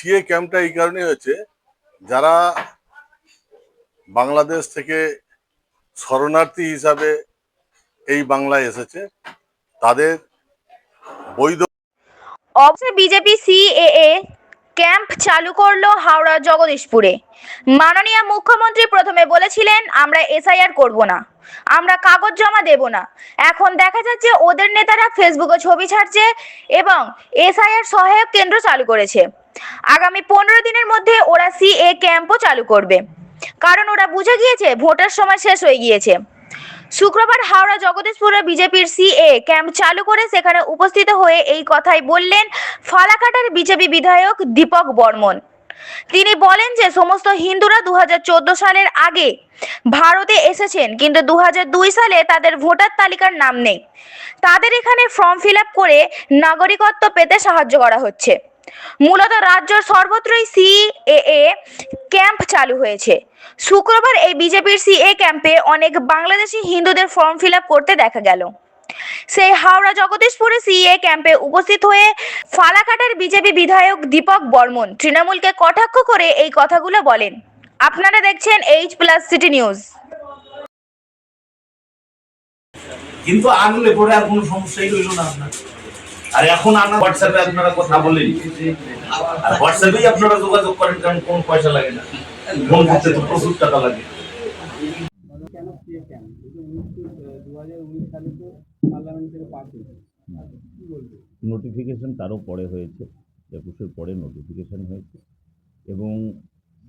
CA ক্যাম্পটা এই কারণে হয়েছে, যারা বাংলাদেশ থেকে শরণার্থী হিসাবে এই বাংলায় এসেছে, তাদের বৈধ অবশ্যই বিজেপি সিএএ ক্যাম্প চালু করল হাওড়া জগদীশপুরে। মাননীয় মুখ্যমন্ত্রী প্রথমে বলেছিলেন, আমরা এসআইআর করব না। আমরা কাগজ জমা দেব না। এখন দেখা যাচ্ছে ওদের নেতারা ফেসবুকে ছবি ছাড়ছে এবং এসআইআর সহায়ক কেন্দ্র চালু করেছে। আগামী পনেরো দিনের মধ্যে ওরা সিএ ক্যাম্পও চালু করবে। কারণ ওরা বুঝে গিয়েছে, ভোটের সময় শেষ হয়ে গিয়েছে। শুক্রবার হাওড়া জগদীশপুরে বিজেপির সিএ ক্যাম্প চালু করে সেখানে উপস্থিত হয়ে এই কথাই বললেন ফালাকাটার বিজেপি বিধায়ক দীপক বর্মন। তিনি বলেন যে, সমস্ত হিন্দুরা দু হাজার চোদ্দ সালের আগে ভারতে এসেছেন, কিন্তু দু হাজার দুই সালে তাদের ভোটার তালিকার নাম নেই। তাদের এখানে ফর্ম ফিল করে নাগরিকত্ব পেতে সাহায্য করা হচ্ছে। মূলত রাজ্যের সর্বত্রই সিএএ ক্যাম্প চালু হয়েছে। শুক্রবার এই বিজেপির সিএ ক্যাম্পে অনেক বাংলাদেশি হিন্দুদের ফর্ম ফিল করতে দেখা গেল। সেই হাওড়া জগদীশপুরে সিএ ক্যাম্পে উপস্থিত হয়ে ফালাকাটার বিজেপি বিধায়ক দীপক বর্মন তৃণমূলকে কটাক্ষ করে এই কথাগুলো বলেন। আপনারা দেখছেন এইচ প্লাস সিটি নিউজ কিন্তু আনলে পরে আর কোনো সমস্যাই রইল না আপনার। আর এখন আনা হোয়াটসঅ্যাপে আপনারা কথা বলেন। আর হোয়াটসঅ্যাপেই আপনারা যোগাযোগ করেন, কারণ কোনো পয়সা লাগে না। ফোন করতে তো প্রচুর টাকা লাগে। নোটিফিকেশন তারও পরে হয়েছে, একুশের পরে নোটিফিকেশন হয়েছে। এবং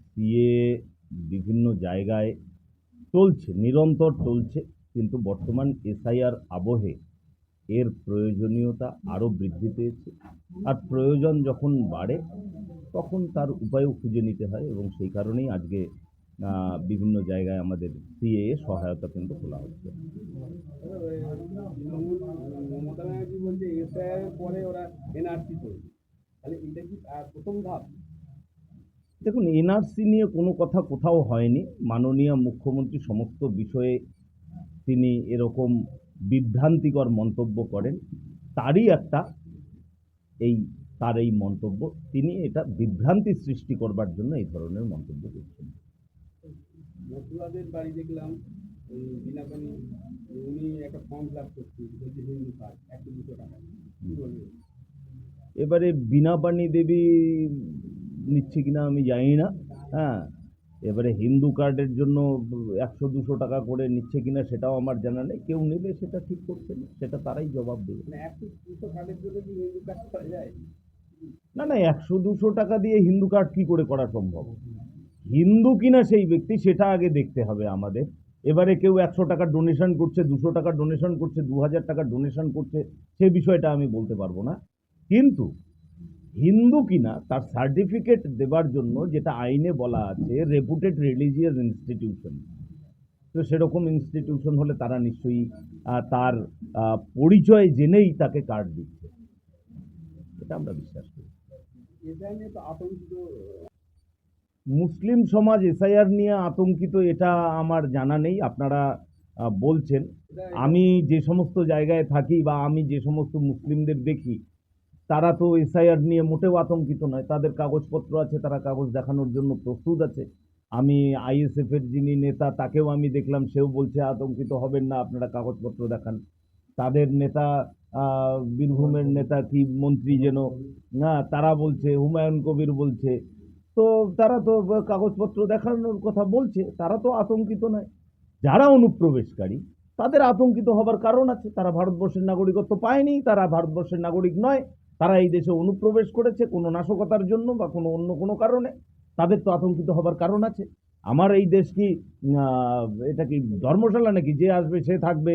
সিএ বিভিন্ন জায়গায় চলছে, নিরন্তর চলছে, কিন্তু বর্তমান এসআইআর আবহে এর প্রয়োজনীয়তা আরও বৃদ্ধি পেয়েছে। আর প্রয়োজন যখন বাড়ে তখন তার উপায়ও খুঁজে নিতে হয় এবং সেই কারণেই আজকে বিভিন্ন জায়গায় আমাদের সিএ সহায়তা কেন্দ্র খোলা হচ্ছে। দেখুন এনআরসি নিয়ে কোনো কথা কোথাও হয়নি। মাননীয় মুখ্যমন্ত্রী সমস্ত বিষয়ে তিনি এরকম বিভ্রান্তিকর মন্তব্য করেন তারই একটা এই তার এই মন্তব্য তিনি এটা বিভ্রান্তি সৃষ্টি করবার জন্য এই ধরনের মন্তব্য করছেন। মথুরাদের বাড়ি দেখলাম ওই বিনাপানি উনি একটা ফর্ম ফিল আপ করছেন হিন্দু কার্ড একশো দুশো টাকা। এবারে বিনা পানি দেবী নিচ্ছে কিনা আমি জানি না হ্যাঁ। এবারে হিন্দু কার্ডের জন্য একশো দুশো টাকা করে নিচ্ছে কিনা সেটাও আমার জানা নেই। কেউ নেবে সেটা ঠিক করছে না সেটা তারাই জবাব দেবে। মানে না না একশো দুশো টাকা দিয়ে হিন্দু কার্ড কি করে করা সম্ভব? হিন্দু কিনা সেই ব্যক্তি সেটা আগে দেখতে হবে আমাদের। এবারে কেউ একশো টাকা ডোনেশন করছে দুশো টাকা ডোনেশন করছে দু হাজার টাকা ডোনেশন করছে সে বিষয়টা আমি বলতে পারব না। কিন্তু হিন্দু কিনা, তার সার্টিফিকেট দেবার জন্য যেটা আইনে বলা আছে রেপুটেড রিলিজিয়াস ইনস্টিটিউশন তো সেরকম ইনস্টিটিউশন হলে তারা নিশ্চয়ই তার পরিচয় জেনেই তাকে কার্ড দিচ্ছে। এটা আমরা বিশ্বাস করি। মুসলিম সমাজ, এসআইআর নিয়ে আতঙ্কিত এটা আমার জানা নেই। আপনারা বলছেন। আমি যে সমস্ত জায়গায় থাকি বা আমি যে সমস্ত মুসলিমদের দেখি তারা তো এসআইআর নিয়ে মোটেও আতঙ্কিত নয়। তাদের কাগজপত্র আছে, তারা কাগজ দেখানোর জন্য প্রস্তুত আছে। আমি আইএসএফের যিনি নেতা, তাকেও আমি দেখলাম, সেও বলছে আতঙ্কিত হবেন না, আপনারা কাগজপত্র দেখান। তাদের নেতা বীরভূমের নেতা কি মন্ত্রী যেন, না, তারা বলছে, হুমায়ুন কবির বলছে। তো তারা তো কাগজপত্র দেখানোর কথা বলছে, তারা তো আতঙ্কিত নয়। যারা অনুপ্রবেশকারী, তাদের আতঙ্কিত হবার কারণ আছে। তারা ভারতবর্ষের নাগরিকত্ব পায়নি, তারা ভারতবর্ষের নাগরিক নয়। তারা এই দেশে অনুপ্রবেশ করেছে কোনো নাশকতার জন্য বা কোনো অন্য কোনো কারণে। তাদের তো আতঙ্কিত হবার কারণ আছে। আমার এই দেশ কি এটা কি ধর্মশালা নাকি? যে আসবে, সে থাকবে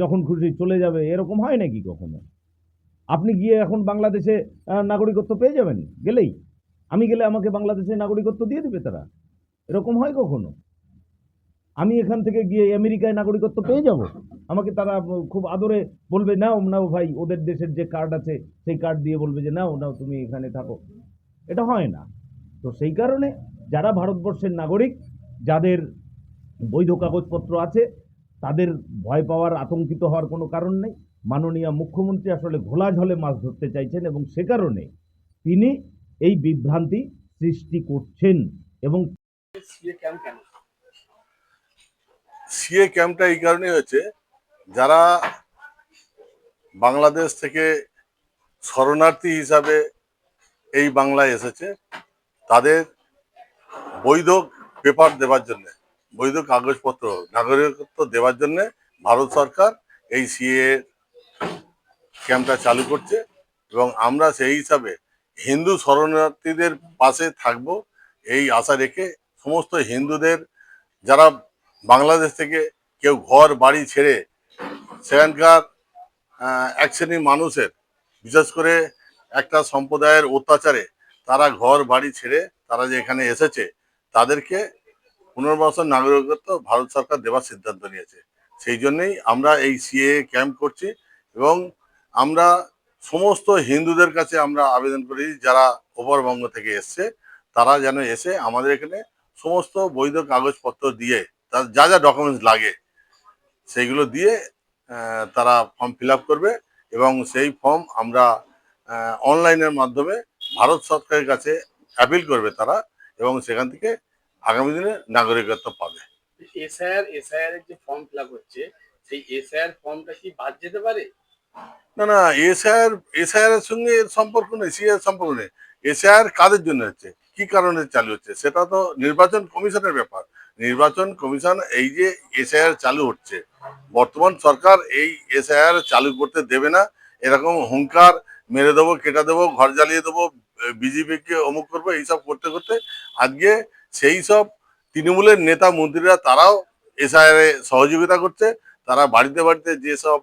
যখন খুশি চলে যাবে, এরকম হয় নাকি কখনো? আপনি গিয়ে এখন বাংলাদেশে নাগরিকত্ব পেয়ে যাবেন? গেলেই। আমি গেলে আমাকে বাংলাদেশে নাগরিকত্ব দিয়ে দেবে তারা। এরকম হয় কখনো? আমি এখান থেকে গিয়ে আমেরিকায় নাগরিকত্ব পেয়ে যাব? আমাকে তারা খুব আদরে বলবে, নাও নাও ভাই, ওদের দেশের যে কার্ড আছে, সেই কার্ড দিয়ে বলবে যে, নাও নাও, তুমি এখানে থাকো। এটা হয় না। তো সেই কারণে যারা ভারতবর্ষের নাগরিক, যাদের বৈধ কাগজপত্র আছে, তাদের ভয় পাওয়ার, আতঙ্কিত হওয়ার কোনো কারণ নেই। মাননীয় মুখ্যমন্ত্রী আসলে ঘোলা ঝলে মাছ ধরতে চাইছেন এবং সে কারণে তিনি এই বিভ্রান্তি সৃষ্টি করছেন এবং সিএ ক্যাম্প ক্যাম্পটা এই কারণে হয়েছে, যারা বাংলাদেশ থেকে শরণার্থী হিসাবে এই বাংলায় এসেছে, তাদের বৈধ পেপার দেওয়ার জন্য, বৈধ কাগজপত্র, নাগরিকত্ব দেওয়ার জন্য ভারত সরকার এই সিএ ক্যাম্পটা চালু করছে এবং আমরা সেই হিসাবে হিন্দু শরণার্থীদের পাশে থাকব, এই আশা রেখে সমস্ত হিন্দুদের যারা বাংলাদেশ থেকে কেউ ঘর, বাড়ি ছেড়ে সেখানকার এক শ্রেণির মানুষের, বিশেষ করে একটা সম্প্রদায়ের অত্যাচারে তারা ঘর, বাড়ি ছেড়ে তারা যে এখানে এসেছে, তাদেরকে পুনর্বাসন নাগরিকত্ব ভারত সরকার দেওয়ার সিদ্ধান্ত নিয়েছে। সেই জন্যই আমরা এই সিএ ক্যাম্প করছি এবং আমরা সমস্ত হিন্দুদের কাছে আমরা আবেদন করি, যারা ওপরবঙ্গ থেকে এসছে, তারা যেন এসে আমাদের এখানে সমস্ত বৈধ কাগজপত্র দিয়ে তার যা যা ডকুমেন্টস লাগে সেইগুলো দিয়ে তারা ফর্ম ফিল আপ করবে এবং সেই ফর্ম আমরা অনলাইনের মাধ্যমে ভারত সরকারের কাছে অ্যাপিল করবে তারা এবং সেখান থেকে আগামী দিনে নাগরিকত্ব পাবে। এসআইআর এসআইআর যে ফর্ম ফিল হচ্ছে সেই এসআইআর ফর্মটা কি বাদ যেতে পারে? না না এসআইআর এসআইআর এর সঙ্গে এর সম্পর্ক নেই সিআর সম্পর্ক নেই। এসআইআর কাদের জন্য হচ্ছে? কি কারণে চালু হচ্ছে? সেটা তো নির্বাচন কমিশনের ব্যাপার। নির্বাচন কমিশন এই যে এসআইআর চালু হচ্ছে, বর্তমান সরকার এই এসআইআর চালু করতে দেবে না। এরকম হুঙ্কার, মেরে দেবো, কেটে দেবো, ঘর জ্বালিয়ে দেবো, বিজেপিকে অমুক করব, এইসব করতে করতে আজকে সেই সব তৃণমূলের নেতা মন্ত্রীরা তারাও এসআইআর সহযোগিতা করছে। তারা বাড়িতে বাড়িতে যেসব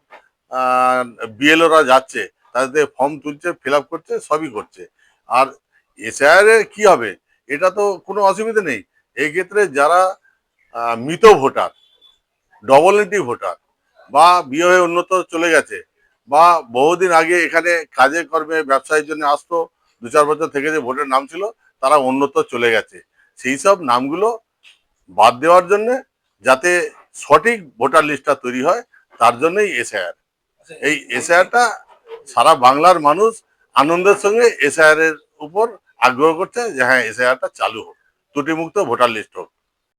বিএলওরা যাচ্ছে, তাদের ফর্ম তুলছে ফিল করছে, সবই করছে। আর এসআইআর কি হবে? এটা তো কোনো অসুবিধা নেই। এই ক্ষেত্রে যারা মৃত ভোটার ডবল এন্ট্রি ভোটার বা বিয়ে হয়ে উন্নত চলে গেছে বা বহুদিন আগে এখানে কাজে কর্মে ব্যবসায়ের জন্য আসতো দু চার বছর থেকে যে ভোটের নাম ছিল তারা উন্নত চলে গেছে। সেই সব নামগুলো বাদ দেওয়ার জন্য যাতে সঠিক ভোটার লিস্টটা তৈরি হয় তার জন্যই এসআইআর। এই এসআইআরটা সারা বাংলার মানুষ আনন্দের সঙ্গে এসআইআর এর উপর আগ্রহ করছে যে হ্যাঁ এসআইআরটা চালু হোক ত্রুটিমুক্ত ভোটার লিস্ট হোক।